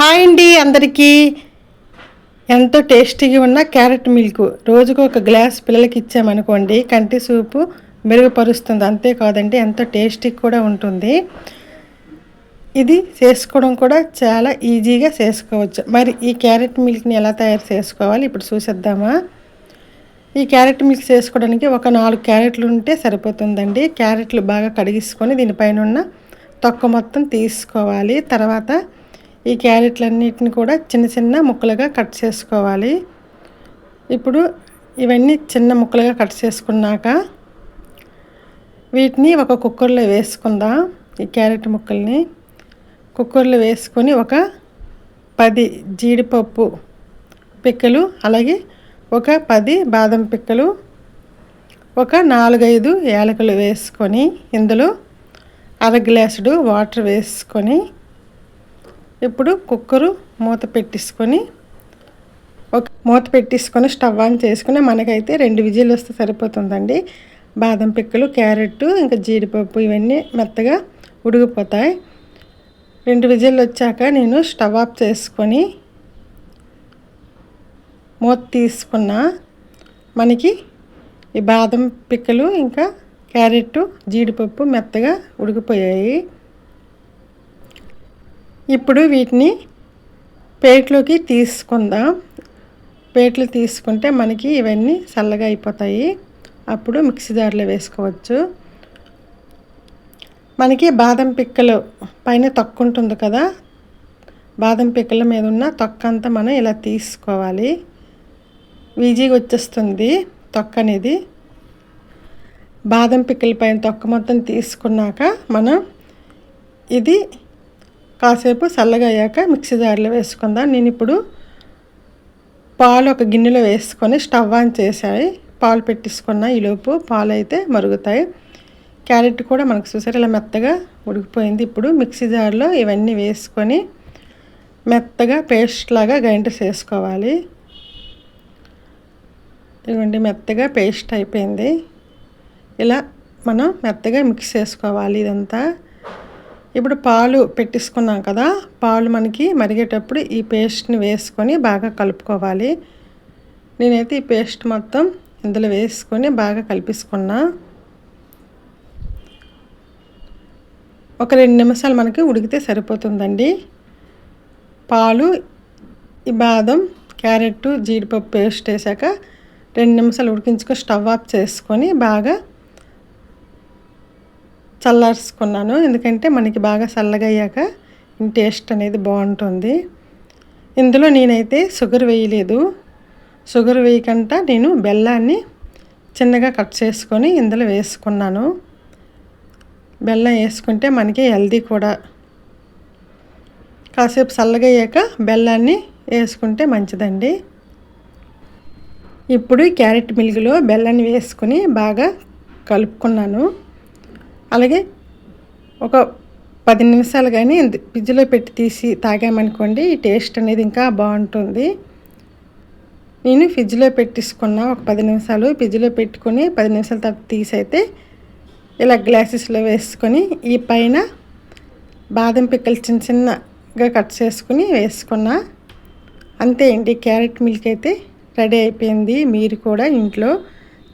Hi అండి అందరికీ. ఎంతో టేస్టీగా ఉన్న క్యారెట్ మిల్క్. రోజుకు ఒక గ్లాస్ పిల్లలకి ఇచ్చామనుకోండి కంటి సూపు మెరుగుపరుస్తుంది. అంతేకాదండి ఎంతో టేస్టీ కూడా ఉంటుంది. ఇది చేసుకోవడం కూడా చాలా ఈజీగా చేసుకోవచ్చు. మరి ఈ క్యారెట్ మిల్క్ని ఎలా తయారు చేసుకోవాలి? ఇప్పుడు చూసేద్దామా. ఈ క్యారెట్ మిల్క్ చేసుకోవడానికి ఒక నాలుగు క్యారెట్లు ఉంటే సరిపోతుందండి. క్యారెట్లు బాగా కడిగించుకొని దీనిపైన ఉన్న తొక్క మొత్తం తీసుకోవాలి. తర్వాత ఈ క్యారెట్లన్నిటిని కూడా చిన్న చిన్న ముక్కలుగా కట్ చేసుకోవాలి. ఇప్పుడు ఇవన్నీ చిన్న ముక్కలుగా కట్ చేసుకున్నాక వీటిని ఒక కుక్కర్లో వేసుకుందాం ఈ క్యారెట్ ముక్కల్ని. కుక్కర్లో వేసుకొని ఒక పది జీడిపప్పు పిక్కలు అలాగే ఒక పది బాదం పిక్కలు ఒక నాలుగైదు యాలకులు వేసుకొని ఇందులో అర గ్లాసుడు వాటర్ వేసుకొని ఇప్పుడు కుక్కరు మూత పెట్టేసుకొని ఒక మూత పెట్టేసుకొని స్టవ్ ఆన్ చేసుకుని మనకైతే రెండు విజిల్ వస్తే సరిపోతుందండి. బాదం పిక్కలు క్యారెట్ ఇంకా జీడిపప్పు ఇవన్నీ మెత్తగా ఉడికిపోతాయి రెండు విజిల్లు వచ్చాక నేను స్టవ్ ఆఫ్ చేసుకొని మూత తీసుకున్న మనకి ఈ బాదం పిక్కలు ఇంకా క్యారెట్ జీడిపప్పు మెత్తగా ఉడికిపోయాయి. ఇప్పుడు వీటిని ప్లేట్లోకి తీసుకుందాం. ప్లేట్లు తీసుకుంటే మనకి ఇవన్నీ చల్లగా అయిపోతాయి. అప్పుడు మిక్సీ జార్లో వేసుకోవచ్చు. మనకి బాదం పిక్కలు పైన తొక్కు ఉంటుంది కదా? బాదం పిక్కల మీద ఉన్న తొక్క అంతా మనం ఇలా తీసుకోవాలి. ఈజీగా వచ్చేస్తుంది తొక్క అనేది. బాదం పిక్కల పైన తొక్క మొత్తం తీసుకున్నాక మనం ఇది కాసేపు చల్లగా అయ్యాక మిక్సీ జార్లో వేసుకుందాం. నేను ఇప్పుడు పాలు ఒక గిన్నెలో వేసుకొని స్టవ్ ఆన్ చేసాయి పాలు పెట్టేసుకున్న ఈలోపు పాలు అయితే మరుగుతాయి. క్యారెట్ కూడా మనకు చూసారు ఇలా మెత్తగా ఉడికిపోయింది. ఇప్పుడు మిక్సీ జార్లో ఇవన్నీ వేసుకొని మెత్తగా పేస్ట్ లాగా గ్రైండర్ చేసుకోవాలి. ఇదిగోండి మెత్తగా పేస్ట్ అయిపోయింది. ఇలా మనం మెత్తగా మిక్స్ చేసుకోవాలి ఇదంతా. ఇప్పుడు పాలు పెట్టేసుకున్నాం కదా పాలు మనకి మరిగేటప్పుడు ఈ పేస్ట్ని వేసుకొని బాగా కలుపుకోవాలి. నేనైతే ఈ పేస్ట్ మొత్తం ఇందులో వేసుకొని బాగా కలిపించుకున్నా ఒక రెండు నిమిషాలు మనకి ఉడికితే సరిపోతుందండి. పాలు ఈ బాదం క్యారెట్ జీడిపప్పు పేస్ట్ వేసాక రెండు నిమిషాలు ఉడికించుకొని స్టవ్ ఆఫ్ చేసుకొని బాగా చల్లార్చుకున్నాను. ఎందుకంటే మనకి బాగా చల్లగా అయ్యాక టేస్ట్ అనేది బాగుంటుంది. ఇందులో నేనైతే షుగర్ వేయలేదు. షుగర్ వేయకుండా నేను బెల్లాన్ని చిన్నగా కట్ చేసుకొని ఇందులో వేసుకున్నాను. బెల్లం వేసుకుంటే మనకి హెల్దీ కూడా. కాసేపు చల్లగా అయ్యాక బెల్లాన్ని వేసుకుంటే మంచిదండి. ఇప్పుడు క్యారెట్ మిల్క్లో బెల్లాన్ని వేసుకుని బాగా కలుపుకున్నాను. అలాగే ఒక పది నిమిషాలు కానీ ఫ్రిడ్జ్లో పెట్టి తీసి తాగామనుకోండి ఈ టేస్ట్ అనేది ఇంకా బాగుంటుంది. నేను ఫ్రిడ్జ్లో పెట్టేసుకున్నా ఒక పది నిమిషాలు ఫ్రిడ్జ్లో పెట్టుకొని పది నిమిషాల తర్వాత తీసి అయితే ఇలా గ్లాసెస్లో వేసుకొని ఈ పైన బాదం పిక్కలు చిన్న చిన్నగా కట్ చేసుకుని వేసుకున్నా అంతే అండి. క్యారెట్ మిల్క్ అయితే రెడీ అయిపోయింది. మీరు కూడా ఇంట్లో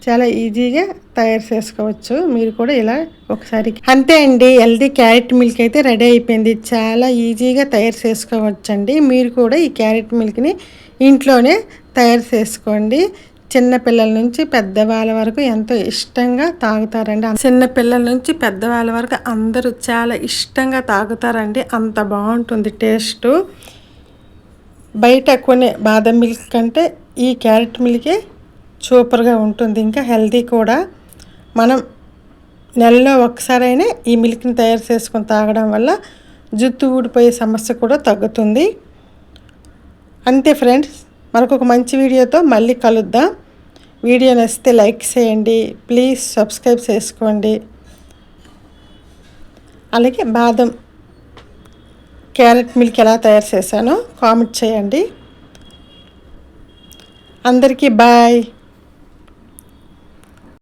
చాలా ఈజీగా తయారు చేసుకోవచ్చు. మీరు కూడా ఇలా ఒకసారి అంతే అండి హెల్దీ క్యారెట్ మిల్క్ అయితే రెడీ అయిపోయింది. చాలా ఈజీగా తయారు చేసుకోవచ్చు అండి మీరు కూడా ఈ క్యారెట్ మిల్క్ని ఇంట్లోనే తయారు చేసుకోండి. చిన్నపిల్లల నుంచి పెద్దవాళ్ళ వరకు ఎంతో ఇష్టంగా తాగుతారండి. చిన్నపిల్లల నుంచి పెద్దవాళ్ళ వరకు అందరూ చాలా ఇష్టంగా తాగుతారండి. అంత బాగుంటుంది టేస్ట్. బయట కొనే బాదం మిల్క్ కంటే ఈ క్యారెట్ మిల్కే సూపర్గా ఉంటుంది. ఇంకా హెల్తీ కూడా. మనం నెలలో ఒకసారైనా ఈ మిల్క్ని తయారు చేసుకొని తాగడం వల్ల జుట్టు ఊడిపోయే సమస్య కూడా తగ్గుతుంది. అంతే ఫ్రెండ్స్ మనకు ఒక మంచి వీడియోతో మళ్ళీ కలుద్దాం. వీడియో నచ్చితే లైక్ చేయండి ప్లీజ్ సబ్స్క్రైబ్ చేసుకోండి. అలాగే బాదం క్యారెట్ మిల్క్ ఎలా తయారు చేశానో కామెంట్ చేయండి. అందరికీ బాయ్.